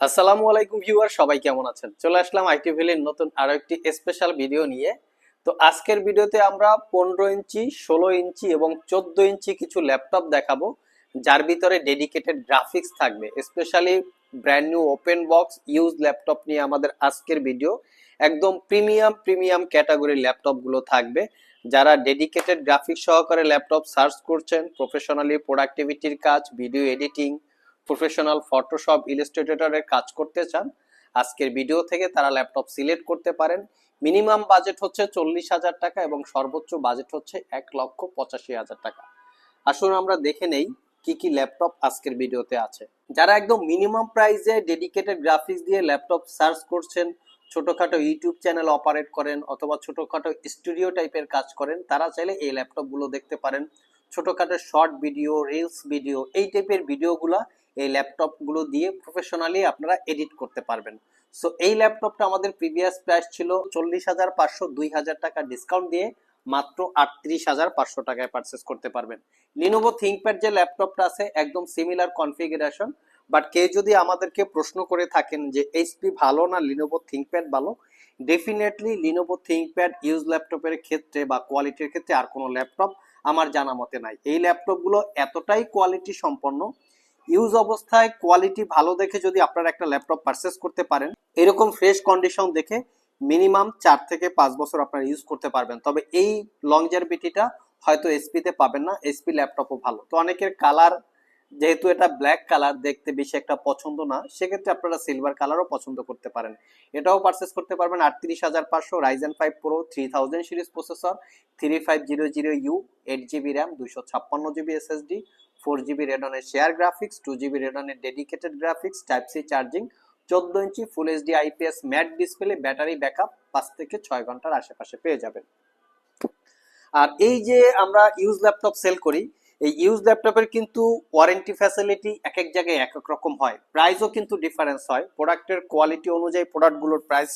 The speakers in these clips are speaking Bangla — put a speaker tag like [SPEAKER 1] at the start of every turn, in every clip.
[SPEAKER 1] আসসালামু আলাইকুম ভিউয়ার, সবাই কেমন আছেন? চলে আসলাম আইটি ভ্যালির নতুন আরও একটি স্পেশাল ভিডিও নিয়ে। তো আজকের ভিডিওতে আমরা পনেরো ইঞ্চি, ষোলো ইঞ্চি এবং চোদ্দ ইঞ্চি কিছু ল্যাপটপ দেখাবো, যার ভিতরে ডেডিকেটেড গ্রাফিক্স থাকবে। Specially brand new open box use laptop নিয়ে আমাদের আজকের ভিডিও একদম প্রিমিয়াম প্রিমিয়াম ক্যাটাগরির ল্যাপটপগুলো থাকবে। যারা ডেডিকেটেড গ্রাফিক্স সহকারে ল্যাপটপ সার্চ করছেন প্রফেশনালি প্রোডাক্টিভিটির কাজ ভিডিও এডিটিং প্রফেশনাল ফটোশপ ইলাস্ট্রেটরের কাজ করতে চান, আজকের ভিডিও থেকে তারা ল্যাপটপ সিলেক্ট করতে পারেন। মিনিমাম বাজেট হচ্ছে চল্লিশ হাজার টাকা এবং সর্বোচ্চ বাজেট হচ্ছে এক লক্ষ পঁচাশি হাজার টাকা। আসুন আমরা দেখে নেই কি কি ল্যাপটপ আজকের ভিডিওতে আছে। যারা একদম মিনিমাম প্রাইসে ডেডিকেটেড গ্রাফিক্স দিয়ে ল্যাপটপ সার্চ করছেন, ছোটখাটো ইউটিউব চ্যানেল অপারেট করেন অথবা ছোটখাটো স্টুডিও টাইপের কাজ করেন, তারা চাইলে এই ল্যাপটপগুলো দেখতে পারেন। ছোটখাটো শর্ট ভিডিও রিলস ভিডিও এই টাইপের ভিডিওগুলা এই ল্যাপটপগুলো দিয়ে প্রফেশনালি আপনারা এডিট করতে পারবেন। সো এই ল্যাপটপটা আমাদের প্রিভিয়াস প্রাইস ছিল চল্লিশ হাজার পাঁচশো, দুই হাজার টাকা ডিসকাউন্ট দিয়ে মাত্র আটত্রিশ হাজার পাঁচশো টাকায় পারচেস করতে পারবেন। লিনোভো থিঙ্কপ্যাড যে ল্যাপটপটা আছে, একদম সিমিলার কনফিগারেশন বাট কেউ যদি আমাদেরকে প্রশ্ন করে থাকেন যে এইচপি ভালো না লিনোভো থিঙ্কপ্যাড ভালো? ডেফিনেটলি লিনোভো থিঙ্কপ্যাড ইউজ ল্যাপটপের ক্ষেত্রে বা কোয়ালিটির ক্ষেত্রে আর কোনো ল্যাপটপ আমার জানা মতে নাই। এই ল্যাপটপগুলো এতটাই কোয়ালিটি সম্পন্ন ইউজ অবস্থায় কোয়ালিটি ভালো দেখে যদি আপনারা একটা ল্যাপটপ পারচেস করতে পারেন, এরকম ফ্রেশ কন্ডিশন দেখে মিনিমাম চার থেকে পাঁচ বছর আপনারা ইউজ করতে পারবেন। তবে এই লংজারবিটিটা হয়তো এসপিতে পাবেন না এসপি ল্যাপটপও ভালো। তো অনেকের কালার যেহেতু এটা ব্ল্যাক কালার দেখতে বেশি একটা পছন্দ না, সেক্ষেত্রে আপনারা সিলভার কালারও পছন্দ করতে পারেন। এটাও পারচেস করতে পারবেন আটত্রিশ হাজার পাঁচশো Ryzen five pro three thousand series processor three five zero zero U eight GB RAM দুশো ছাপ্পান্ন জিবি এসএসডি ফোর জিবি রেডনের share graphics two GB রেডনের dedicated graphics type C charging চোদ্দ ইঞ্চি full HD IPS matte display battery backup পাঁচ থেকে ছয় ঘণ্টার আশেপাশে পেয়ে যাবেন। আর এই যে আমরা ইউজ ল্যাপটপ সেল করি, এই ইউজ ল্যাপটপের কিন্তু ওয়ারেন্টি ফ্যাসিলিটি এক এক জায়গায় এক এক রকম হয়। প্রাইসও কিন্তু ডিফারেন্স হয়। প্রোডাক্টের কোয়ালিটি অনুযায়ী প্রোডাক্টগুলোর প্রাইস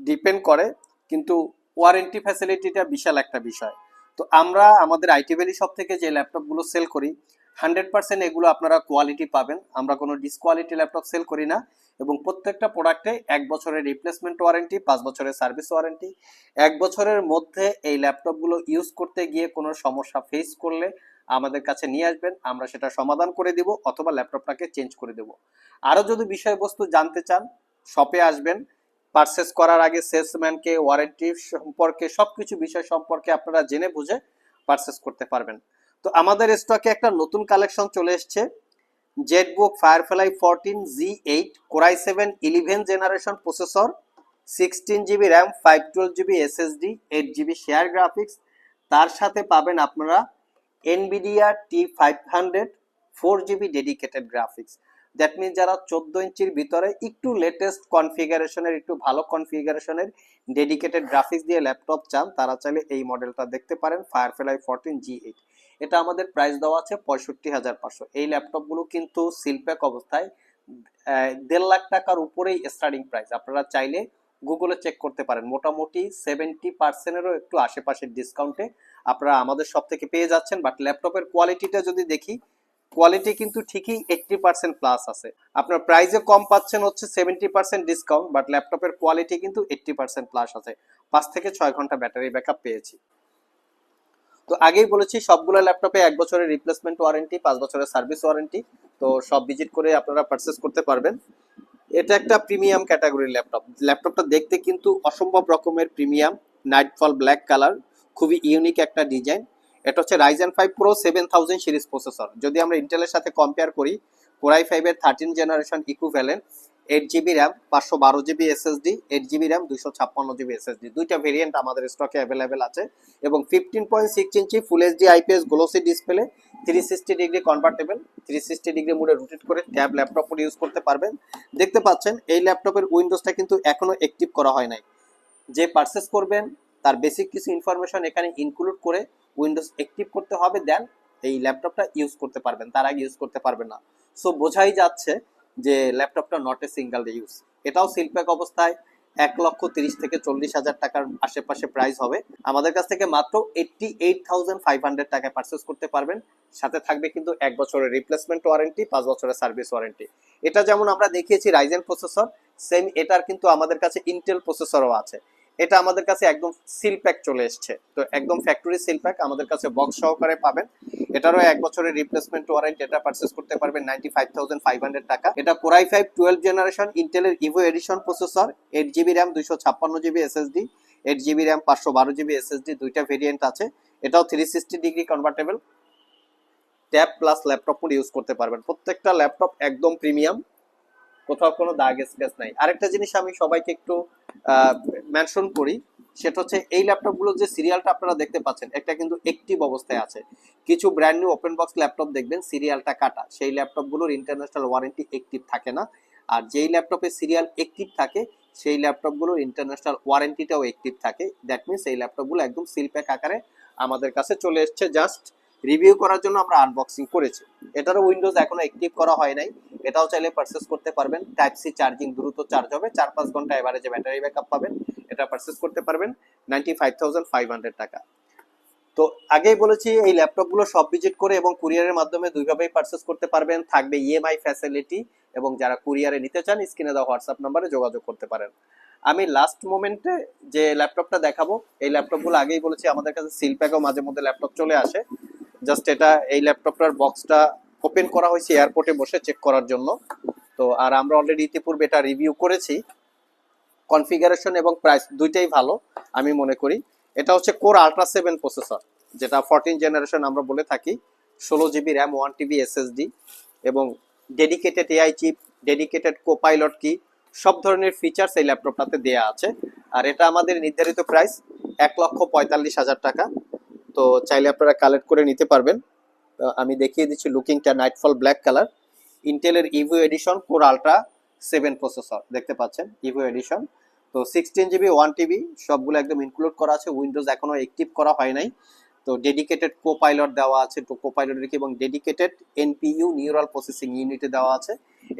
[SPEAKER 1] ডিপেন্ড করে, কিন্তু ওয়ারেন্টি ফ্যাসিলিটিটা বিশাল একটা বিষয়। তো আমরা আমাদের আইটি ভ্যালি শপ থেকে যে ল্যাপটপগুলো সেল করি হান্ড্রেড পার্সেন্ট এগুলো আপনারা কোয়ালিটি পাবেন। আমরা কোনো ডিসকোয়ালিটি ল্যাপটপ সেল করি না এবং প্রত্যেকটা প্রোডাক্টে এক বছরের রিপ্লেসমেন্ট ওয়ারেন্টি পাঁচ বছরের সার্ভিস ওয়ারেন্টি এক বছরের মধ্যে এই ল্যাপটপগুলো ইউজ করতে গিয়ে কোনো সমস্যা ফেস করলে আমাদের কাছে নিয়ে আসবেন। আমরা সেটা সমাধান করে দিব অথবা ল্যাপটপটাকে চেঞ্জ করে দেব। আরও যদি বিষয়বস্তু জানতে চান শপে আসবেন। পারচেস করার আগে সেলসম্যানকে ওয়ারেন্টি সম্পর্কে সব কিছু বিষয় সম্পর্কে আপনারা জেনে বুঝে পারচেস করতে পারবেন। তো আমাদের স্টকে একটা নতুন কালেকশন চলে এসছে Jetbook Firefly fourteen G eight core i seven eleven generation processor sixteen GB RAM five twelve GB SSD eight GB share graphics তার সাথে পাবেন আপনারা NVIDIA T five hundred four GB dedicated graphics that mean যারা চোদ্দ ইঞ্চির ভিতরে একটু লেটেস্ট কনফিগারেশনের একটু ভালো কনফিগারেশনের ডেডিকেটেড গ্রাফিক্স দিয়ে ল্যাপটপ চান, তারা চাইলে এই মডেলটা দেখতে পারেন ফায়ারফ্লাই ফোরটিন জি এইট এটা আমাদের প্রাইস দেওয়া আছে পঁয়ষট্টি হাজার পাঁচশো। এই ল্যাপটপগুলো কিন্তু সিলপ্যাক অবস্থায় দেড় লাখ টাকার উপরেই স্টার্টিং প্রাইস আপনারা চাইলে গুগলে চেক করতে পারেন। মোটামুটি সেভেন্টি পার্সেন্টেরও একটু আশেপাশের ডিসকাউন্টে আপনারা আমাদের সব থেকে পেয়ে যাচ্ছেন। বাট ল্যাপটপের কোয়ালিটিটা যদি দেখি কোয়ালিটি কিন্তু ঠিকই এইটটি পার্সেন্ট প্লাস আছে। আপনার প্রাইসে কম পাচ্ছেন হচ্ছে সেভেন্টি পার্সেন্ট ডিসকাউন্ট বাট ল্যাপটপের কোয়ালিটি কিন্তু এইটটি পার্সেন্ট প্লাস আছে। পাঁচ থেকে ছয় ঘণ্টা ব্যাটারি ব্যাকআপ পেয়েছি। তো আগেই বলেছি, সবগুলো ল্যাপটপে এক বছরের রিপ্লেসমেন্ট ওয়ারেন্টি পাঁচ বছরের সার্ভিস ওয়ারেন্টি তো সব ভিজিট করে আপনারা পারচেস করতে পারবেন। এটা একটা প্রিমিয়াম ক্যাটাগরির ল্যাপটপ। ল্যাপটপটা দেখতে কিন্তু অসম্ভব রকমের প্রিমিয়াম নাইটফল ব্ল্যাক কালার খুবই ইউনিক একটা ডিজাইন এটা হচ্ছে Ryzen five pro seven thousand series processor যদি আমরা ইন্টেলের সাথে কম্পেয়ার করি কোরাই ফাইভের thirteen generation equivalent eight GB RAM পাঁচশো বারো GB SSD eight GB RAM দুশো ছাপ্পান্ন জিবি এসএসডি দুইটা ভেরিয়েন্ট আমাদের স্টকে অ্যাভেলেবেল আছে এবং ফিফটিন পয়েন্ট সিক্স ইঞ্চি full HD IPS glossy display three sixty degree convertible three sixty degree মুডে রোটেট করে ট্যাব ল্যাপটপ ইউজ করতে পারবেন। দেখতে পাচ্ছেন, এই ল্যাপটপের উইন্ডোজটা কিন্তু এখনও অ্যাক্টিভ করা হয় নাই। যে পারচেস করবেন, তার বেসিক কিছু ইনফরমেশন এখানে ইনক্লুড করে উইন্ডোজ অ্যাক্টিভ করতে হবে দেন এই ল্যাপটপটা ইউজ করতে পারবেন। তার আগে ইউজ করতে পারবেন না। সো বোঝাই যাচ্ছে যে ল্যাপটপটা নট এ সিঙ্গেল ইউজ এটাও সিলপ্যাক অবস্থায় এক লক্ষ তিরিশ থেকে চল্লিশ হাজার টাকার আশেপাশে প্রাইস হবে। আমাদের কাছ থেকে মাত্র eighty eight thousand five hundred টাকায় পারচেস করতে পারবেন। সাথে থাকবে কিন্তু এক বছরের রিপ্লেসমেন্ট ওয়ারেন্টি পাঁচ বছরের সার্ভিস ওয়ারেন্টি এটা যেমন আমরা দেখিয়েছি রাইজেন প্রসেসর সেম এটার কিন্তু আমাদের কাছে ইন্টেল প্রসেসরও আছে। এটা আমাদের কাছে একদম সিল প্যাক চলে এসছে। তো একদম ফ্যাক্টরি সিল প্যাক আমাদের কাছে বক্স সহকারে পাবেন। এটারও এক বছরের রিপ্লেসমেন্ট ওয়ারেন্ট এটা পারচেস করতে পারবেন ninety five thousand five hundred টাকা। এটা core i five twelve generation ইন্টেলের Evo edition processor eight GB RAM দুইশো ছাপ্পান্ন GB SSD eight GB RAM পাঁচশো বারো জিবি এসএসডি দুইটা ভেরিয়েন্ট আছে। এটাও three sixty degree convertible tab plus laptop use করতে পারবেন। প্রত্যেকটা ল্যাপটপ একদম প্রিমিয়াম কোথাও কোনো দাগ স্পেস নাই। আরেকটা জিনিস আমি সবাইকে একটু মেনশন করি, সেটা হচ্ছে এই ল্যাপটপগুলো যে সিরিয়ালটা আপনারা দেখতে পাচ্ছেন একটা কিন্তু অ্যাক্টিভ অবস্থায় আছে। কিছু brand new open box laptop দেখবেন সিরিয়ালটা কাটা। সেই ল্যাপটপগুলোর ইন্টারন্যাশনাল ওয়ারেন্টি অ্যাক্টিভ থাকে না। আর যেই ল্যাপটপে সিরিয়াল অ্যাক্টিভ থাকে, সেই ল্যাপটপগুলোর ইন্টারন্যাশনাল ওয়ারেন্টিটাও অ্যাক্টিভ থাকে। দ্যাট মিনস এই ল্যাপটপগুলো একদম সিল প্যাক আকারে আমাদের কাছে চলে এসছে জাস্ট রিভিউ করার জন্য আমরা আনবক্সিং করেছি। এটারও উইন্ডোজ এখনও অ্যাক্টিভ করা হয় নাই। এটাও চাইলে পারচেস করতে পারবেন। টাইপ সি চার্জিং দ্রুত চার্জ হবে। চার পাঁচ ঘণ্টা এভারেজে ব্যাটারি ব্যাকআপ পাবেন। এটা পারচেস করতে পারবেন। নাইনটি ফাইভ ফাইভ হান্ড্রেড টাকা। তো আগেই বলেছি, এই ল্যাপটপগুলো সব ভিজিট করে এবং কুরিয়ারের মাধ্যমে দুইভাবেই পারচেস করতে পারবেন। থাকবে ইএমআই ফ্যাসিলিটি এবং যারা কুরিয়ারে নিতে চান স্ক্রিনে দেওয়া হোয়াটসঅ্যাপ নাম্বারে যোগাযোগ করতে পারেন। আমি লাস্ট মোমেন্টে যে ল্যাপটপটা দেখাবো, এই ল্যাপটপগুলো আগেই বলেছি, আমাদের কাছে সিল প্যাকও মাঝে মধ্যে ল্যাপটপ চলে আসে। জাস্ট এটা, এই ল্যাপটপটার বক্সটা ওপেন করা হয়েছে এয়ারপোর্টে বসে চেক করার জন্য। তো, আর আমরা অলরেডি ইতিপূর্বে এটা রিভিউ করেছি। কনফিগারেশন এবং প্রাইস দুইটাই ভালো, আমি মনে করি। এটা হচ্ছে কোর আল্ট্রা সেভেন প্রসেসর যেটা ফোরটিন জেনারেশন আমরা বলে থাকি। ষোলো GB RAM one TB SSD এবং dedicated AI chip dedicated Copilot কি সব ধরনের ফিচার্স এই ল্যাপটপটাতে দেয়া আছে। আর এটা আমাদের নির্ধারিত প্রাইস এক লক্ষ পঁয়তাল্লিশ হাজার টাকা। তো চাইলে আপনারা কালেক্ট করে নিতে পারবেন। আমি দেখিয়ে দিচ্ছি লুকিংটা নাইটফল ব্ল্যাক কালার ইন্টেলের Evo edition core ultra seven processor দেখতে পাচ্ছেন? ইভো এডিশন তো সিক্সটিন জিবি ওয়ান টিবি সবগুলো একদম ইনক্লুড করা আছে। উইন্ডোজ এখনও অ্যাক্টিভ করা হয় নাই। তো ডেডিকেটেড কো পাইলট দেওয়া আছে। তো পাইলট রেখে এবং ডেডিকেটেড এনপিইউ নিউরাল প্রসেসিং ইউনিটে দেওয়া আছে।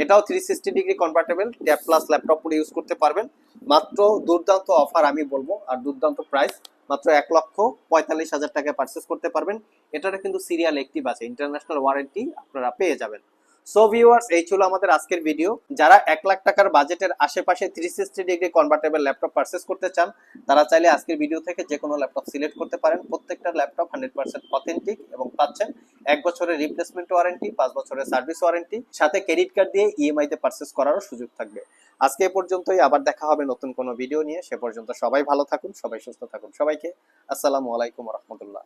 [SPEAKER 1] এটাও three sixty degree convertible tab plus laptop পুরো ইউজ করতে পারবেন। মাত্র দুর্দান্ত অফার আমি বলব। আর দুর্দান্ত প্রাইস মাত্র এক লক্ষ পঁয়তাল্লিশ হাজার টাকায় পারচেস করতে পারবেন। এটার কিন্তু সিরিয়াল একটিভ আছে ইন্টারন্যাশনাল ওয়ারেন্টি আপনারা পেয়ে যাবেন। সো ভিউয়ার্স এই ছিল আমাদের আজকের ভিডিও যারা এক লাখ টাকার বাজেটের আশেপাশে three sixty degree convertible laptop purchase করতে চান, তারা চাইলে আজকের ভিডিও থেকে যে কোনো ল্যাপটপ সিলেক্ট করতে পারেন। প্রত্যেকটা ল্যাপটপ হান্ড্রেড পার্সেন্ট অথেন্টিক এবং পাচ্ছেন এক বছরের রিপ্লেসমেন্ট ওয়ারেন্টি পাঁচ বছরের সার্ভিস ওয়ারেন্টি সাথে ক্রেডিট কার্ড দিয়ে ইএমআই তে পারচেস করারও সুযোগ থাকবে। আজকে এ পর্যন্তই, আবার দেখা হবে নতুন কোনো ভিডিও নিয়ে। সে পর্যন্ত সবাই ভালো থাকুন, সবাই সুস্থ থাকুন সবাইকে। আসসালামু আলাইকুম রহমতুল্লাহ।